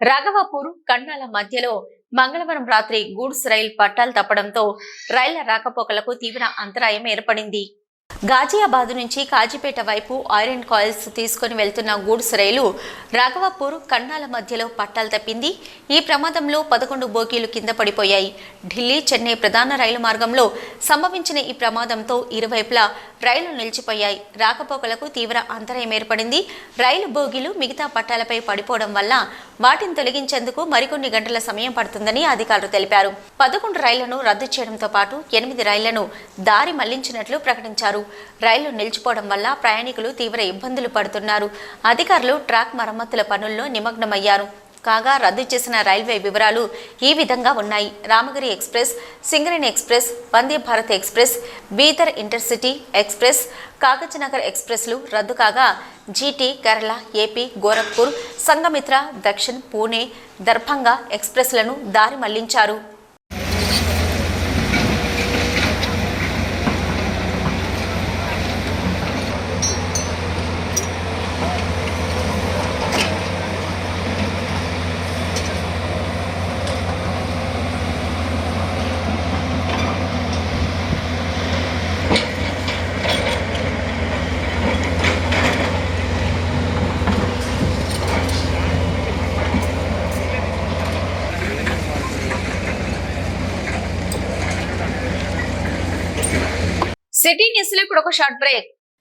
రాఘవాపూర్ కన్నాల మధ్యలో మంగళవారం రాత్రి గూడ్స్ రైలు పట్టాలు తప్పడంతో రైళ్ళ రాకపోకలకు తీవ్ర అంతరాయం ఏర్పడింది. గాజియాబాద్ నుంచి కాజీపేట వైపు ఐరన్ కాయిల్స్ తీసుకుని వెళ్తున్న గూడ్స్ రైలు రాఘవపూర్ కన్నాల మధ్యలో పట్టాలు తప్పింది. ఈ ప్రమాదంలో పదకొండు బోగీలు కింద పడిపోయాయి. ఢిల్లీ చెన్నై ప్రధాన రైలు మార్గంలో సంభవించిన ఈ ప్రమాదంతో ఇరువైపులా రైలు నిలిచిపోయాయి. రాకపోకలకు తీవ్ర అంతరాయం ఏర్పడింది. రైలు బోగీలు మిగతా పట్టాలపై పడిపోవడం వల్ల వాటిని తొలగించేందుకు మరికొన్ని గంటల సమయం పడుతుందని అధికారులు తెలిపారు. పదకొండు రైళ్ళను రద్దు చేయడంతో పాటు ఎనిమిది రైళ్ళను దారి మళ్ళించినట్లు ప్రకటించారు. రైళ్ళు నిలిచిపోవడం వల్ల ప్రయాణికులు తీవ్ర ఇబ్బందులు పడుతున్నారు. అధికారులు ట్రాక్ మరమ్మతుల పనుల్లో నిమగ్నమయ్యారు. కాగా రద్దు చేసిన రైల్వే వివరాలు ఈ విధంగా ఉన్నాయి. Ramagiri express Singareni express Vande Bharat express Bidar intercity express Kagaznagar ఎక్స్ప్రెస్లు రద్దు కాగా జీటీ కేరళ ఏపీ గోరఖ్పూర్ సంగమిత్ర దక్షిణ్ పూణే దర్భంగా ఎక్స్ప్రెస్లను దారి మళ్ళించారు. సిటీ న్యూస్లో ఇప్పుడు ఒక షార్ట్ బ్రేక్